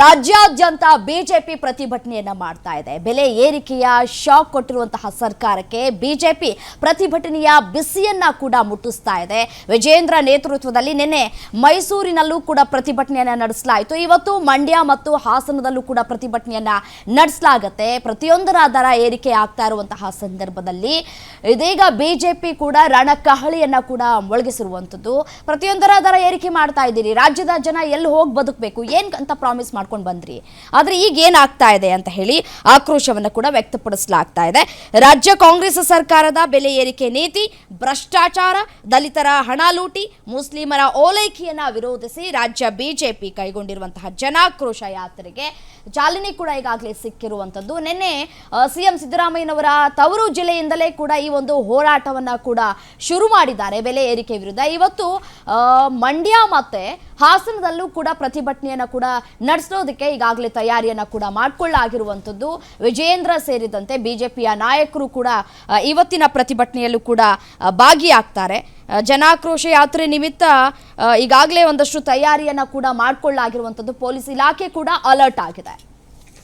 ರಾಜ್ಯಾದ್ಯಂತ ಬಿಜೆಪಿ ಪ್ರತಿಭಟನೆಯನ್ನ ಮಾಡ್ತಾ ಇದೆ. ಬೆಲೆ ಏರಿಕೆಯ ಶಾಕ್ ಕೊಟ್ಟಿರುವಂತಹ ಸರ್ಕಾರಕ್ಕೆ ಬಿಜೆಪಿ ಪ್ರತಿಭಟನೆಯ ಬಿಸಿಯನ್ನ ಕೂಡ ಮುಟ್ಟಿಸ್ತಾ ಇದೆ. ವಿಜೇಂದ್ರ ನೇತೃತ್ವದಲ್ಲಿ ನಿನ್ನೆ ಮೈಸೂರಿನಲ್ಲೂ ಕೂಡ ಪ್ರತಿಭಟನೆಯನ್ನ ನಡೆಸಲಾಯಿತು. ಇವತ್ತು ಮಂಡ್ಯ ಮತ್ತು ಹಾಸನದಲ್ಲೂ ಕೂಡ ಪ್ರತಿಭಟನೆಯನ್ನ ನಡೆಸಲಾಗುತ್ತೆ. ಪ್ರತಿಯೊಂದರ ದರ ಏರಿಕೆ ಆಗ್ತಾ ಇರುವಂತಹ ಸಂದರ್ಭದಲ್ಲಿ ಇದೀಗ ಬಿಜೆಪಿ ಕೂಡ ರಣಕಹಳಿಯನ್ನ ಕೂಡ ಮೊಳಗಿಸಿರುವಂಥದ್ದು. ಪ್ರತಿಯೊಂದರ ದರ ಏರಿಕೆ ಮಾಡ್ತಾ ಇದ್ದೀರಿ. ರಾಜ್ಯದ ಜನ ಎಲ್ಲಿ ಹೋಗಿ ಬದುಕಬೇಕು? ಏನ್ ಅಂತ ಪ್ರಾಮಿಸ್ ಮಾಡ್ಕೊಂಡು ಬಂದ್ರಿ. ಆದ್ರೆ ಈಗ ಏನಾಗ್ತಾ ಇದೆ ಅಂತ ಹೇಳಿ ಆಕ್ರೋಶವನ್ನು ಕೂಡ ವ್ಯಕ್ತಪಡಿಸಲಾಗ್ತಾ ಇದೆ. ರಾಜ್ಯ ಕಾಂಗ್ರೆಸ್ ಸರ್ಕಾರದ ಬೆಲೆ ಏರಿಕೆ ನೀತಿ, ಭ್ರಷ್ಟಾಚಾರ, ದಲಿತರ ಹಣ ಲೂಟಿ, ಮುಸ್ಲಿಮರ ಓಲೈಕೆಯನ್ನ ವಿರೋಧಿಸಿ ರಾಜ್ಯ ಬಿಜೆಪಿ ಕೈಗೊಂಡಿರುವಂತಹ ಜನಾಕ್ರೋಶ ಯಾತ್ರೆಗೆ ಚಾಲನೆ ಕೂಡ ಈಗಾಗಲೇ ಸಿಕ್ಕಿರುವಂಥದ್ದು. ನಿನ್ನೆ ಸಿಎಂ ಸಿದ್ದರಾಮಯ್ಯನವರ ತವರು ಜಿಲ್ಲೆಯಿಂದಲೇ ಕೂಡ ಈ ಒಂದು ಹೋರಾಟವನ್ನ ಕೂಡ ಶುರು ಮಾಡಿದ್ದಾರೆ. ಬೆಲೆ ಏರಿಕೆ ವಿರುದ್ಧ. ಇವತ್ತು ಮಂಡ್ಯ ಮತ್ತೆ ಹಾಸನದಲ್ಲೂ ಕೂಡ ಪ್ರತಿಭಟನೆಯನ್ನ ಕೂಡ ನಡೆಸೋದಕ್ಕೆ ಈಗಾಗಲೇ ತಯಾರಿಯನ್ನ ಕೂಡ ಮಾಡಿಕೊಳ್ಳಾಗಿರುವಂಥದ್ದು. ವಿಜೇಂದ್ರ ಸೇರಿದಂತೆ ಬಿಜೆಪಿಯ ನಾಯಕರು ಕೂಡ ಇವತ್ತಿನ ಪ್ರತಿಭಟನೆಯಲ್ಲೂ ಕೂಡ ಭಾಗಿಯಾಗ್ತಾರೆ. ಜನಾಕ್ರೋಶ ಯಾತ್ರೆ ನಿಮಿತ್ತ ಈಗಾಗಲೇ ಒಂದಷ್ಟು ತಯಾರಿಯನ್ನ ಕೂಡ ಮಾಡಿಕೊಳ್ಳಾಗಿರುವಂಥದ್ದು. ಪೊಲೀಸ್ ಇಲಾಖೆ ಕೂಡ ಅಲರ್ಟ್ ಆಗಿದೆ.